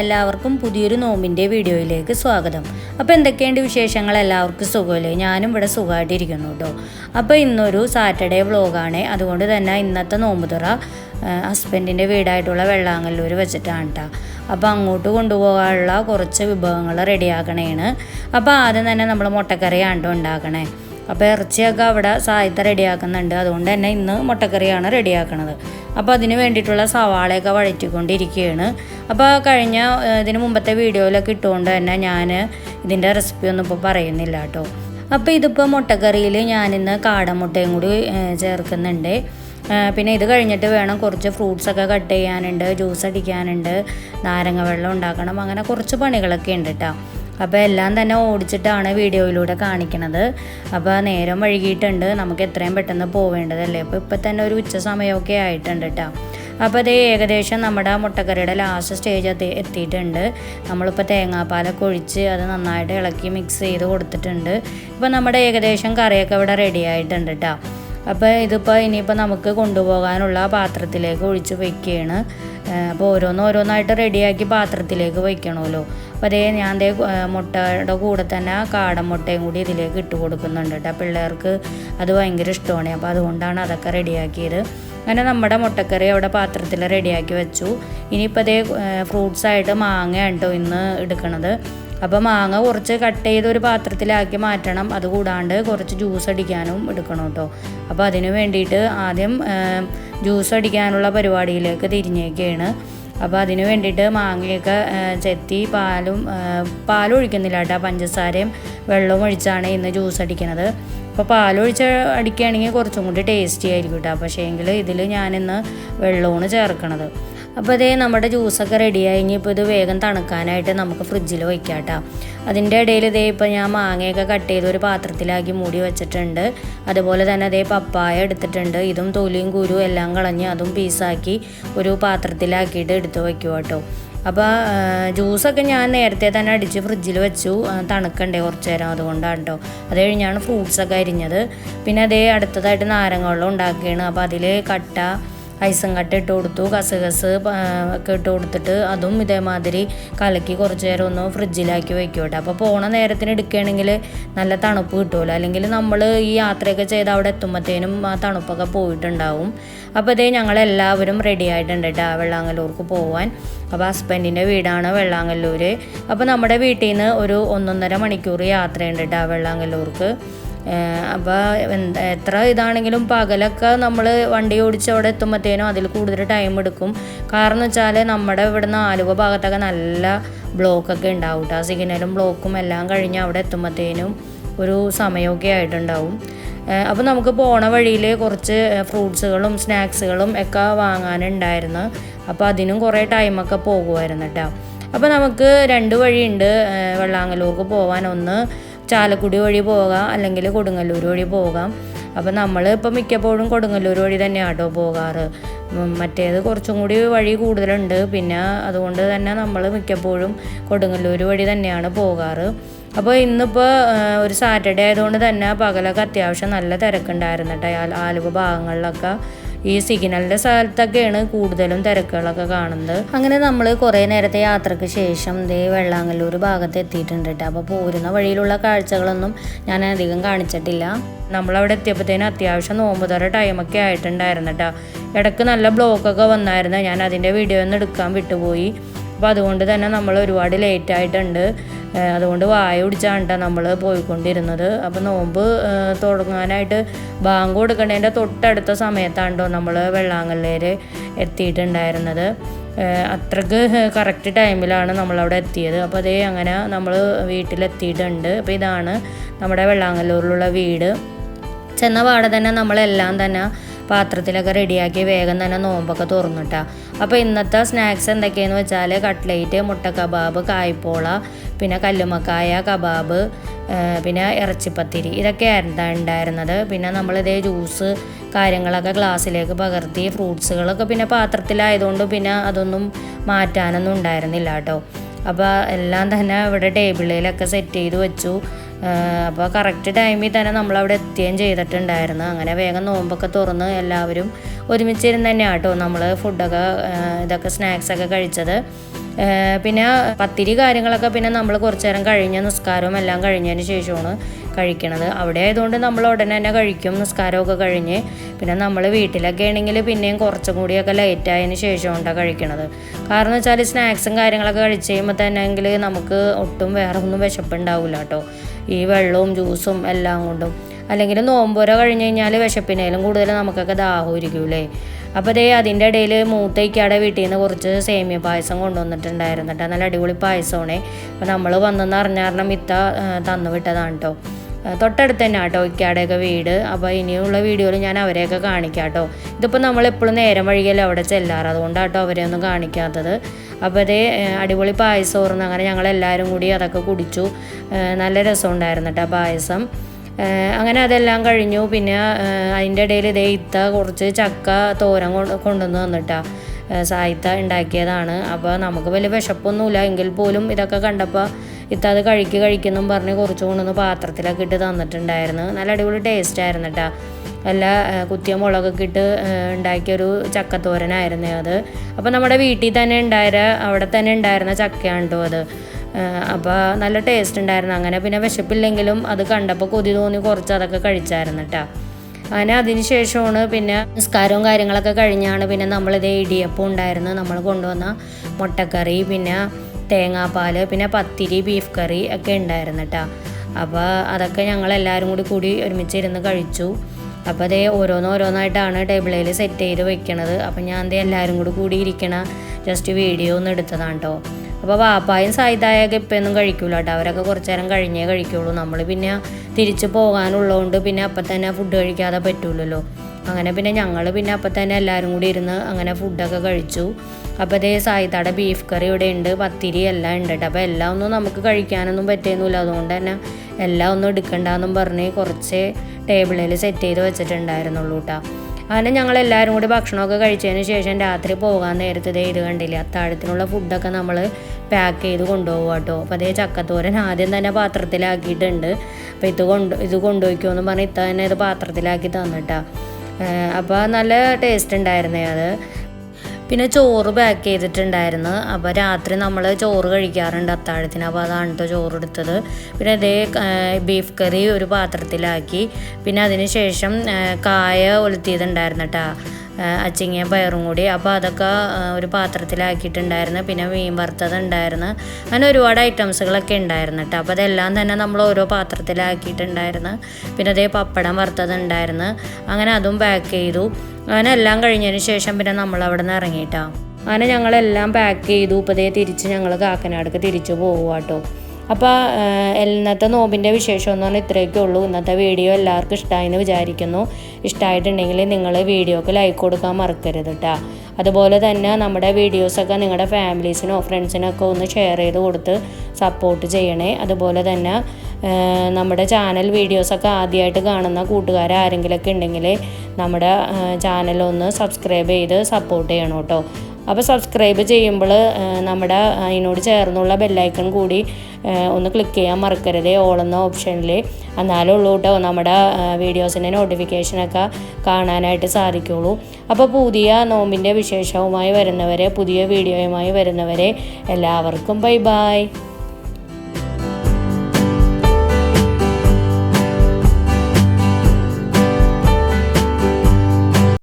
എല്ലാവർക്കും പുതിയൊരു നോമ്പിന്റെ വീഡിയോയിലേക്ക് സ്വാഗതം. അപ്പോൾ എന്തൊക്കെയുണ്ട് വിശേഷങ്ങൾ? എല്ലാവർക്കും സുഖമല്ലേ? ഞാനും ഇവിടെ സുഖമായിട്ടിരിക്കുന്നു കേട്ടോ. അപ്പോൾ ഇന്നൊരു സാറ്റർഡേ വ്ളോഗാണ് അതുകൊണ്ട് തന്നെ ഇന്നത്തെ നോമ്പ് തുറ ഹസ്ബൻഡിന്റെ വീടായിട്ടുള്ള വെള്ളാങ്ങല്ലൂർ വെച്ചിട്ടാണ് കേട്ടോ അപ്പോൾ അങ്ങോട്ട് കൊണ്ടുപോകാനുള്ള കുറച്ച് വിഭവങ്ങൾ റെഡിയാക്കണേണ്. അപ്പോൾ ആദ്യം തന്നെ നമ്മൾ മുട്ടക്കറിയാണ് ട്ടോ ഉണ്ടാക്കണേ. അപ്പോൾ ഇറച്ചിയൊക്കെ അവിടെ സാഹിത്യം റെഡിയാക്കുന്നുണ്ട്. അതുകൊണ്ട് തന്നെ ഇന്ന് മുട്ടക്കറിയാണ് റെഡിയാക്കുന്നത് അപ്പോൾ അതിന് വേണ്ടിയിട്ടുള്ള സവാളയൊക്കെ വഴറ്റിക്കൊണ്ടിരിക്കുകയാണ്. അപ്പോൾ കഴിഞ്ഞ ഇതിന് മുമ്പത്തെ വീഡിയോയിലൊക്കെ ഇട്ടുകൊണ്ട് തന്നെ ഞാൻ ഇതിന്റെ റെസിപ്പി ഒന്നും ഇപ്പോൾ പറയുന്നില്ല കേട്ടോ അപ്പോൾ ഇതിപ്പോൾ മുട്ടക്കറിയിൽ ഞാനിന്ന് കാടമുട്ടയും കൂടി ചേർക്കുന്നുണ്ട്. പിന്നെ ഇത് കഴിഞ്ഞിട്ട് വേണം കുറച്ച് ഫ്രൂട്ട്സൊക്കെ കട്ട് ചെയ്യാനുണ്ട് ജ്യൂസ് അടിക്കാനുണ്ട് നാരങ്ങ വെള്ളം ഉണ്ടാക്കണം അങ്ങനെ കുറച്ച് പണികളൊക്കെ ഉണ്ട് കേട്ടോ അപ്പോൾ എല്ലാം തന്നെ ഓടിച്ചിട്ടാണ് വീഡിയോയിലൂടെ കാണിക്കണത്. അപ്പോൾ നേരം വൈകിയിട്ടുണ്ട്. നമുക്ക് എത്രയും പെട്ടെന്ന് പോവേണ്ടതല്ലേ? അപ്പോൾ ഇപ്പം തന്നെ ഒരു ഉച്ച സമയമൊക്കെ ആയിട്ടുണ്ട് കേട്ടോ അപ്പോൾ അത് ഏകദേശം നമ്മുടെ മുട്ടക്കറിയുടെ ലാസ്റ്റ് സ്റ്റേജ് അത് എത്തിയിട്ടുണ്ട്. നമ്മളിപ്പോൾ തേങ്ങാപ്പാലൊക്കെ ഒഴിച്ച് അത് നന്നായിട്ട് ഇളക്കി മിക്സ് ചെയ്ത് കൊടുത്തിട്ടുണ്ട്. ഇപ്പോൾ നമ്മുടെ ഏകദേശം കറിയൊക്കെ ഇവിടെ റെഡി ആയിട്ടുണ്ട് കേട്ടോ അപ്പോൾ ഇതിപ്പോൾ ഇനിയിപ്പോൾ നമുക്ക് കൊണ്ടുപോകാനുള്ള പാത്രത്തിലേക്ക് ഒഴിച്ച് വയ്ക്കുകയാണ് അപ്പോൾ ഓരോന്ന് ഓരോന്നായിട്ട് റെഡിയാക്കി പാത്രത്തിലേക്ക് വയ്ക്കണമല്ലോ അതേ ഞാൻ ദേ മുട്ടയുടെ കൂടെ തന്നെ കാടൻ മുട്ടയും കൂടി ഇതിലേക്ക് ഇട്ട് കൊടുക്കുന്നുണ്ട് കേട്ടോ. പിള്ളേർക്ക് അത് ഭയങ്കര ഇഷ്ടമാണ്. അപ്പോൾ അതുകൊണ്ടാണ് അതൊക്കെ റെഡിയാക്കിയത്. അങ്ങനെ നമ്മുടെ മുട്ടക്കറി അവിടെ പാത്രത്തിൽ റെഡിയാക്കി വെച്ചു. ഇനിയിപ്പോൾ അതേ ഫ്രൂട്ട്സ് ആയിട്ട് മാങ്ങയാണ് കേട്ടോ ഇന്ന് എടുക്കണത്. അപ്പോൾ മാങ്ങ കുറച്ച് കട്ട് ചെയ്ത് ഒരു പാത്രത്തിലാക്കി മാറ്റണം. അതുകൂടാണ്ട് കുറച്ച് ജ്യൂസ് അടിക്കാനും എടുക്കണം കേട്ടോ. അപ്പോൾ അതിന് വേണ്ടിയിട്ട് ആദ്യം ജ്യൂസ് അടിക്കാനുള്ള പരിപാടിയിലേക്ക് തിരിഞ്ഞേക്കാണ്. അപ്പോൾ അതിന് വേണ്ടിയിട്ട് മാങ്ങയൊക്കെ ചെത്തി പാലും ആ, പാലും ഒഴിക്കുന്നില്ല കേട്ടോ പഞ്ചസാരയും വെള്ളവും ഒഴിച്ചാണ് ഇന്ന് ജ്യൂസ് അടിക്കുന്നത് അപ്പോൾ പാലൊഴിച്ച് അടിക്കുകയാണെങ്കിൽ കുറച്ചും കൂടി ടേസ്റ്റി ആയിരിക്കും കേട്ടോ. പക്ഷേ എങ്കിൽ ഇതിൽ ഞാനിന്ന് വെള്ളമാണ് ചേർക്കണത്. അപ്പോൾ അതേ നമ്മുടെ ജ്യൂസൊക്കെ റെഡിയായി. ഇനിയിപ്പോൾ ഇത് വേഗം തണുക്കാനായിട്ട് നമുക്ക് ഫ്രിഡ്ജിൽ വയ്ക്കാം കേട്ടോ അതിന്റെ ഇടയിൽ ഇതേ ഇപ്പോൾ ഞാൻ മാങ്ങയൊക്കെ കട്ട് ചെയ്ത് ഒരു പാത്രത്തിലാക്കി മൂടി വെച്ചിട്ടുണ്ട്. അതുപോലെ തന്നെ അതേ പപ്പായ എടുത്തിട്ടുണ്ട്. ഇതും തൊലിയും കുരു എല്ലാം കളഞ്ഞ് അതും പീസാക്കി ഒരു പാത്രത്തിലാക്കിയിട്ട് എടുത്ത് വയ്ക്കുക കേട്ടോ അപ്പോൾ ജ്യൂസൊക്കെ ഞാൻ നേരത്തെ തന്നെ അടിച്ച് ഫ്രിഡ്ജിൽ വെച്ചു. തണുക്കണ്ടേ കുറച്ച് നേരം അതുകൊണ്ടാണ് കേട്ടോ അത് കഴിഞ്ഞാണ് ഫ്രൂട്ട്സൊക്കെ അരിഞ്ഞത്. പിന്നെ അതേ അടുത്തതായിട്ട് നാരങ്ങ വെള്ളം ഉണ്ടാക്കുകയാണ്. അപ്പോൾ അതിൽ കട്ട ഐസും കട്ട ഇട്ട് കൊടുത്തു. കസകസ് ഒക്കെ ഇട്ട് കൊടുത്തിട്ട് അതും ഇതേമാതിരി കലക്കി കുറച്ച് നേരം ഒന്ന് ഫ്രിഡ്ജിലാക്കി വെക്കും അപ്പോൾ പോണ നേരത്തിന് എടുക്കുകയാണെങ്കിൽ നല്ല തണുപ്പ് കിട്ടുമല്ലോ അല്ലെങ്കിൽ നമ്മൾ ഈ യാത്രയൊക്കെ ചെയ്ത് അവിടെ എത്തുമ്പോഴത്തേനും ആ തണുപ്പൊക്കെ പോയിട്ടുണ്ടാവും. അപ്പോൾ ഇതേ ഞങ്ങളെല്ലാവരും റെഡി ആയിട്ടുണ്ട് കേട്ടോ വെള്ളാങ്ങല്ലൂർക്ക് പോവാൻ. അപ്പോൾ ഹസ്ബൻഡിന്റെ വീടാണ് വെള്ളാങ്ങല്ലൂർ അപ്പോൾ നമ്മുടെ വീട്ടിൽ നിന്ന് ഒരു ഒന്നൊന്നര മണിക്കൂർ യാത്രയുണ്ട് കേട്ടോ വെള്ളാങ്ങല്ലൂർക്ക്. അപ്പോൾ എന്താ എത്ര ഇതാണെങ്കിലും പകലൊക്കെ നമ്മൾ വണ്ടി ഓടിച്ച് അവിടെ എത്തുമ്പോഴത്തേനും അതിൽ കൂടുതൽ ടൈം എടുക്കും. കാരണം വെച്ചാൽ നമ്മുടെ ഇവിടുന്ന് ആലുവ ഭാഗത്തൊക്കെ നല്ല ബ്ലോക്കൊക്കെ ഉണ്ടാവും കേട്ടോ സിഗ്നലും ബ്ലോക്കും എല്ലാം കഴിഞ്ഞ് അവിടെ എത്തുമ്പോഴത്തേനും ഒരു സമയമൊക്കെ ആയിട്ടുണ്ടാവും. അപ്പോൾ നമുക്ക് പോണ വഴിയിൽ കുറച്ച് ഫ്രൂട്ട്സുകളും സ്നാക്സുകളും ഒക്കെ വാങ്ങാനുണ്ടായിരുന്നു. അപ്പോൾ അതിനും കുറേ ടൈമൊക്കെ പോകുമായിരുന്നു കേട്ടോ അപ്പോൾ നമുക്ക് രണ്ട് വഴിയുണ്ട് വെള്ളാങ്ങലൂർക്ക് പോകാൻ ഒന്ന് ചാലക്കുടി വഴി പോകാം അല്ലെങ്കിൽ കൊടുങ്ങല്ലൂർ വഴി പോകാം. അപ്പോൾ നമ്മൾ ഇപ്പം മിക്കപ്പോഴും കൊടുങ്ങല്ലൂർ വഴി തന്നെയാണ് കേട്ടോ പോകാറ് മറ്റേത് കുറച്ചും കൂടി വഴി കൂടുതലുണ്ട്. പിന്നെ അതുകൊണ്ട് തന്നെ നമ്മൾ മിക്കപ്പോഴും കൊടുങ്ങല്ലൂർ വഴി തന്നെയാണ് പോകാറ്. അപ്പോൾ ഇന്നിപ്പോൾ ഒരു സാറ്റർഡേ ആയതുകൊണ്ട് തന്നെ പകലൊക്കെ അത്യാവശ്യം നല്ല തിരക്കുണ്ടായിരുന്നു കേട്ടോ ആല- ആലുവ ഭാഗങ്ങളിലൊക്കെ. ഈ സിഗ്നലിന്റെ സ്ഥലത്തൊക്കെയാണ് കൂടുതലും തിരക്കുകളൊക്കെ കാണുന്നത്. അങ്ങനെ നമ്മൾ കുറേ നേരത്തെ യാത്രയ്ക്ക് ശേഷം ദേ വെള്ളാങ്ങല്ലൂർ ഭാഗത്ത് എത്തിയിട്ടുണ്ട് കേട്ടോ അപ്പോൾ പോരുന്ന വഴിയിലുള്ള കാഴ്ചകളൊന്നും ഞാൻ അധികം കാണിച്ചിട്ടില്ല. നമ്മളവിടെ എത്തിയപ്പോഴത്തേനും അത്യാവശ്യം നോമ്പ് ടൈമൊക്കെ ആയിട്ടുണ്ടായിരുന്നു കേട്ടോ ഇടയ്ക്ക് നല്ല ബ്ലോക്കൊക്കെ വന്നായിരുന്നു. ഞാൻ അതിന്റെ വീഡിയോ ഒന്നും എടുക്കാൻ വിട്ടുപോയി. അപ്പോൾ അതുകൊണ്ട് തന്നെ നമ്മൾ ഒരുപാട് ലേറ്റ് ആയിട്ടുണ്ട്. അതുകൊണ്ട് വായ പിടിച്ചാണ് കേട്ടോ നമ്മൾ പോയിക്കൊണ്ടിരുന്നത്. അപ്പോൾ നോമ്പ് തുടങ്ങാനായിട്ട് ബാങ്ക് കൊടുക്കേണ്ടതിന്റെ തൊട്ടടുത്ത സമയത്താണ് കേട്ടോ നമ്മൾ വെള്ളാങ്കല്ലേര് എത്തിയിട്ടുണ്ടായിരുന്നത്. അത്രയ്ക്ക് കറക്റ്റ് ടൈമിലാണ് നമ്മളവിടെ എത്തിയത്. അപ്പോൾ അതേ അങ്ങനെ നമ്മൾ വീട്ടിലെത്തിയിട്ടുണ്ട്. അപ്പോൾ ഇതാണ് നമ്മുടെ വെള്ളാങ്കല്ലൂരിലുള്ള വീട്. ചെന്ന പാടെ തന്നെ നമ്മളെല്ലാം തന്നെ പാത്രത്തിലൊക്കെ റെഡിയാക്കി വേഗം തന്നെ നോമ്പൊക്കെ തുറന്നിട്ടാ. അപ്പോൾ ഇന്നത്തെ സ്നാക്സ് എന്തൊക്കെയെന്ന് വെച്ചാൽ കട്ട്ലേറ്റ് മുട്ട കബാബ് കായ്പോള പിന്നെ കല്ലുമക്കായ കബാബ് പിന്നെ ഇറച്ചിപ്പത്തിരി ഇതൊക്കെയായിരുന്നു ഉണ്ടായിരുന്നത്. പിന്നെ നമ്മളിതേ ജ്യൂസ് കാര്യങ്ങളൊക്കെ ഗ്ലാസ്സിലേക്ക് പകർത്തി ഫ്രൂട്ട്സുകളൊക്കെ പിന്നെ പാത്രത്തിലായതുകൊണ്ട് പിന്നെ അതൊന്നും മാറ്റാനൊന്നും ഉണ്ടായിരുന്നില്ല കേട്ടോ. അപ്പോൾ എല്ലാം തന്നെ ഇവിടെ ടേബിളിലൊക്കെ സെറ്റ് ചെയ്ത് വെച്ചു. അപ്പോൾ കറക്റ്റ് ടൈമിൽ തന്നെ നമ്മളവിടെ എത്തുകയും ചെയ്തിട്ടുണ്ടായിരുന്നു. അങ്ങനെ വേഗം നോമ്പൊക്കെ തുറന്ന് എല്ലാവരും ഒരുമിച്ചിരുന്ന് തന്നെയാണ് കേട്ടോ നമ്മൾ ഫുഡൊക്കെ ഇതൊക്കെ സ്നാക്സൊക്കെ കഴിച്ചത്. പിന്നെ പത്തിരി കാര്യങ്ങളൊക്കെ പിന്നെ നമ്മൾ കുറച്ചു നേരം കഴിഞ്ഞ നിസ്കാരവും എല്ലാം കഴിഞ്ഞതിന് ശേഷമാണ് കഴിക്കണത്. അവിടെ ആയതുകൊണ്ട് നമ്മൾ ഉടനെ തന്നെ കഴിക്കും നിസ്കാരമൊക്കെ കഴിഞ്ഞ്. പിന്നെ നമ്മൾ വീട്ടിലൊക്കെ ആണെങ്കിൽ പിന്നെയും കുറച്ചും കൂടിയൊക്കെ ലൈറ്റ് ആയതിന് ശേഷം കൊണ്ടാണ് കഴിക്കണത്. കാരണം വെച്ചാൽ സ്നാക്സും കാര്യങ്ങളൊക്കെ കഴിച്ച് കഴിയുമ്പോൾ തന്നെ എങ്കിൽ നമുക്ക് ഒട്ടും വേറെ ഒന്നും വിശപ്പുണ്ടാവില്ല കേട്ടോ ഈ വെള്ളവും ജ്യൂസും എല്ലാം കൊണ്ടും. അല്ലെങ്കിൽ നോമ്പുര കഴിഞ്ഞ് കഴിഞ്ഞാൽ വിശപ്പിനേലും കൂടുതൽ നമുക്കൊക്കെ ദാഹമായിരിക്കൂലേ അപ്പോൾ ദേ അതിന്റെ ഇടയിൽ മൂത്തയ്ക്കാടെ വീട്ടിൽ നിന്ന് കുറച്ച് സേമിയ പായസം കൊണ്ടുവന്നിട്ടുണ്ടായിരുന്നു കേട്ടോ നല്ല അടിപൊളി പായസമാണേ. അപ്പോൾ നമ്മൾ വന്നെന്ന് അറിഞ്ഞാറിനം ഇത്ത തന്നു വിട്ടതാണ് കേട്ടോ തൊട്ടടുത്ത് തന്നെ കേട്ടോ ഇക്കാടെയൊക്കെ വീട്. അപ്പോൾ ഇനിയുള്ള വീഡിയോയിൽ ഞാൻ അവരെയൊക്കെ കാണിക്കാം കേട്ടോ ഇതിപ്പോൾ നമ്മളെപ്പോഴും നേരം വഴികല്ലേ അവിടെ ചെല്ലാറ്. അവരെ ഒന്നും കാണിക്കാത്തത്. അപ്പോൾ അതേ അടിപൊളി പായസം ഓർന്ന് അങ്ങനെ ഞങ്ങളെല്ലാവരും കൂടി അതൊക്കെ കുടിച്ചു. നല്ല രസമുണ്ടായിരുന്നു കേട്ടോ പായസം. അങ്ങനെ അതെല്ലാം കഴിഞ്ഞു. പിന്നെ അതിന്റെ ഇടയിൽ ഇതേ ഇത്ത കുറച്ച് ചക്ക തോരൻ കൊണ്ട് കൊണ്ടുവന്ന് തന്നിട്ടാ സായിത്ത ഉണ്ടാക്കിയതാണ്. അപ്പോൾ നമുക്ക് വലിയ വിശപ്പൊന്നുമില്ല. എങ്കിൽ പോലും ഇതൊക്കെ കണ്ടപ്പോൾ ഇത്ത അത് കഴിക്ക് കഴിക്കുന്നും പറഞ്ഞ് കുറച്ച് കൊണ്ടുവന്ന് പാത്രത്തിലൊക്കെ ഇട്ട് തന്നിട്ടുണ്ടായിരുന്നു. നല്ല അടിപൊളി ടേസ്റ്റ് ആയിരുന്നു കേട്ടോ ഏഹ് കുത്തിയ മുളകൊക്കെ ഇട്ട് ഉണ്ടാക്കിയൊരു ചക്കത്തോരനായിരുന്നു അത്. അപ്പോൾ നമ്മുടെ വീട്ടിൽ തന്നെ ഉണ്ടായ അവിടെ തന്നെ ഉണ്ടായിരുന്ന ചക്കയാണ് കേട്ടോ അത് അപ്പോൾ നല്ല ടേസ്റ്റ് ഉണ്ടായിരുന്നു. അങ്ങനെ പിന്നെ വിശപ്പില്ലെങ്കിലും അത് കണ്ടപ്പോൾ കൊതി തോന്നി കുറച്ച് അതൊക്കെ കഴിച്ചായിരുന്നു കേട്ടോ അങ്ങനെ അതിന് ശേഷമാണ് പിന്നെ നിസ്കാരവും കാര്യങ്ങളൊക്കെ കഴിഞ്ഞാണ് പിന്നെ നമ്മളിത് ഇടിയപ്പം ഉണ്ടായിരുന്നു. നമ്മൾ കൊണ്ടുവന്ന മുട്ടക്കറി പിന്നെ തേങ്ങാപ്പാൽ പിന്നെ പത്തിരി ബീഫ് കറി ഒക്കെ ഉണ്ടായിരുന്നു കേട്ടോ അപ്പോൾ അതൊക്കെ ഞങ്ങൾ എല്ലാവരും കൂടി കൂടി ഒരുമിച്ചിരുന്ന് കഴിച്ചു. അപ്പോൾ അതേ ഓരോന്നോരോന്നായിട്ടാണ് ടേബിളിൽ സെറ്റ് ചെയ്ത് വെക്കണത്. അപ്പോൾ ഞാൻ ദേ എല്ലാവരും കൂടി കൂടി ഇരിക്കണ ജസ്റ്റ് വീഡിയോ ഒന്ന് എടുത്തതാണ് കേട്ടോ അപ്പോൾ വാപ്പായും സായിതായൊക്കെ ഇപ്പൊന്നും കഴിക്കൂല കേട്ടോ അവരൊക്കെ കുറച്ച് നേരം കഴിഞ്ഞേ കഴിക്കുള്ളൂ. നമ്മൾ പിന്നെ തിരിച്ച് പോകാനുള്ളതുകൊണ്ട് പിന്നെ അപ്പം തന്നെ ഫുഡ് കഴിക്കാതെ പറ്റൂലല്ലോ. അങ്ങനെ പിന്നെ ഞങ്ങൾ പിന്നെ അപ്പം തന്നെ എല്ലാവരും കൂടി ഇരുന്ന് അങ്ങനെ ഫുഡൊക്കെ കഴിച്ചു. അപ്പോൾ അതേ സായിത്താടെ ബീഫ് കറി ഇവിടെ ഉണ്ട് പത്തിരി എല്ലാം ഉണ്ട് കേട്ടോ അപ്പോൾ എല്ലാം ഒന്നും നമുക്ക് കഴിക്കാനൊന്നും പറ്റുന്നില്ല. അതുകൊണ്ട് തന്നെ എല്ലാം ഒന്നും എടുക്കണ്ടെന്നും പറഞ്ഞ് കുറച്ച് ടേബിളിൽ സെറ്റ് ചെയ്ത് വെച്ചിട്ടുണ്ടായിരുന്നുള്ളൂ കേട്ടോ അങ്ങനെ ഞങ്ങൾ എല്ലാവരും കൂടി ഭക്ഷണമൊക്കെ കഴിച്ചതിന് ശേഷം രാത്രി പോകാൻ നേരത്തെ ഇതേ ഇത് കണ്ടില്ലേ അത്താഴത്തിനുള്ള ഫുഡൊക്കെ നമ്മൾ പാക്ക് ചെയ്ത് കൊണ്ടുപോകും കേട്ടോ അപ്പോൾ അതേ ചക്കത്തോരൻ ആദ്യം തന്നെ പാത്രത്തിലാക്കിയിട്ടുണ്ട്. അപ്പോൾ ഇത് കൊണ്ട് ഇത് കൊണ്ടുപോയിക്കോന്ന് പറഞ്ഞ് ഇത്ത തന്നെ ഇത് പാത്രത്തിലാക്കി തന്നിട്ടാ. അപ്പോൾ നല്ല ടേസ്റ്റ് ഉണ്ടായിരുന്നേ അത്. പിന്നെ ചോറ് പാക്ക് ചെയ്തിട്ടുണ്ടായിരുന്നു. അപ്പോൾ രാത്രി നമ്മൾ ചോറ് കഴിക്കാറുണ്ട് അത്താഴത്തിന്. അപ്പോൾ അതാണ് കേട്ടോ ചോറ് എടുത്തത് പിന്നെ അതേ ബീഫ് കറി ഒരു പാത്രത്തിലാക്കി. പിന്നെ അതിന് ശേഷം കായ ഒലുത്തിയതുണ്ടായിരുന്നു കേട്ടോ അച്ചിങ്ങ പയറും കൂടി. അപ്പോൾ അതൊക്കെ ഒരു പാത്രത്തിലാക്കിയിട്ടുണ്ടായിരുന്നു. പിന്നെ മീൻ വറുത്തത് ഉണ്ടായിരുന്നു അങ്ങനെ ഒരുപാട് ഐറ്റംസുകളൊക്കെ ഉണ്ടായിരുന്നു കേട്ടോ. അപ്പോൾ അതെല്ലാം തന്നെ നമ്മൾ ഓരോ പാത്രത്തിലാക്കിയിട്ടുണ്ടായിരുന്നു. പിന്നെ അതേ പപ്പടം വറുത്തത് ഉണ്ടായിരുന്നു അങ്ങനെ അതും പാക്ക് ചെയ്തു. അങ്ങനെ എല്ലാം കഴിഞ്ഞതിന് ശേഷം പിന്നെ നമ്മൾ അവിടെ നിന്ന് ഇറങ്ങിയിട്ടാണ് അങ്ങനെ ഞങ്ങളെല്ലാം പാക്ക് ചെയ്തു. ഇപ്പോൾ ദേ തിരിച്ച് ഞങ്ങൾ കാക്കനാടൊക്കെ തിരിച്ചു പോകുക കേട്ടോ. അപ്പോൾ ഇന്നത്തെ നോമ്പിന്റെ വിശേഷം എന്ന് പറഞ്ഞാൽ ഇത്രയൊക്കെ ഉള്ളൂ. ഇന്നത്തെ വീഡിയോ എല്ലാവർക്കും ഇഷ്ടമായെന്ന് വിചാരിക്കുന്നു. ഇഷ്ടമായിട്ടുണ്ടെങ്കിൽ നിങ്ങൾ വീഡിയോക്ക് ലൈക്ക് കൊടുക്കാൻ മറക്കരുത് കേട്ടോ അതുപോലെ തന്നെ നമ്മുടെ വീഡിയോസൊക്കെ നിങ്ങളുടെ ഫാമിലീസിനോ ഫ്രണ്ട്സിനൊക്കെ ഒന്ന് ഷെയർ ചെയ്ത് കൊടുത്ത് സപ്പോർട്ട് ചെയ്യണേ. അതുപോലെ തന്നെ നമ്മുടെ ചാനൽ വീഡിയോസൊക്കെ ആദ്യമായിട്ട് കാണുന്ന കൂട്ടുകാർ ആരെങ്കിലുമൊക്കെ ഉണ്ടെങ്കിൽ നമ്മുടെ ചാനലൊന്ന് സബ്സ്ക്രൈബ് ചെയ്ത് സപ്പോർട്ട് ചെയ്യണം കേട്ടോ അപ്പോൾ സബ്സ്ക്രൈബ് ചെയ്യുമ്പോൾ നമ്മുടെ അതിനോട് ചേർന്നുള്ള ബെല്ലൈക്കൺ കൂടി ഒന്ന് ക്ലിക്ക് ചെയ്യാൻ മറക്കരുത് ഓൾ എന്ന ഓപ്ഷനിൽ എന്നാലേ ഉള്ളൂ കേട്ടോ നമ്മുടെ വീഡിയോസിന്റെ നോട്ടിഫിക്കേഷനൊക്കെ കാണാനായിട്ട് സാധിക്കുള്ളൂ. അപ്പോൾ പുതിയ നോമ്പിന്റെ വിശേഷവുമായി വരുന്നവരെ പുതിയ വീഡിയോയുമായി വരുന്നവരെ എല്ലാവർക്കും ബൈ ബൈ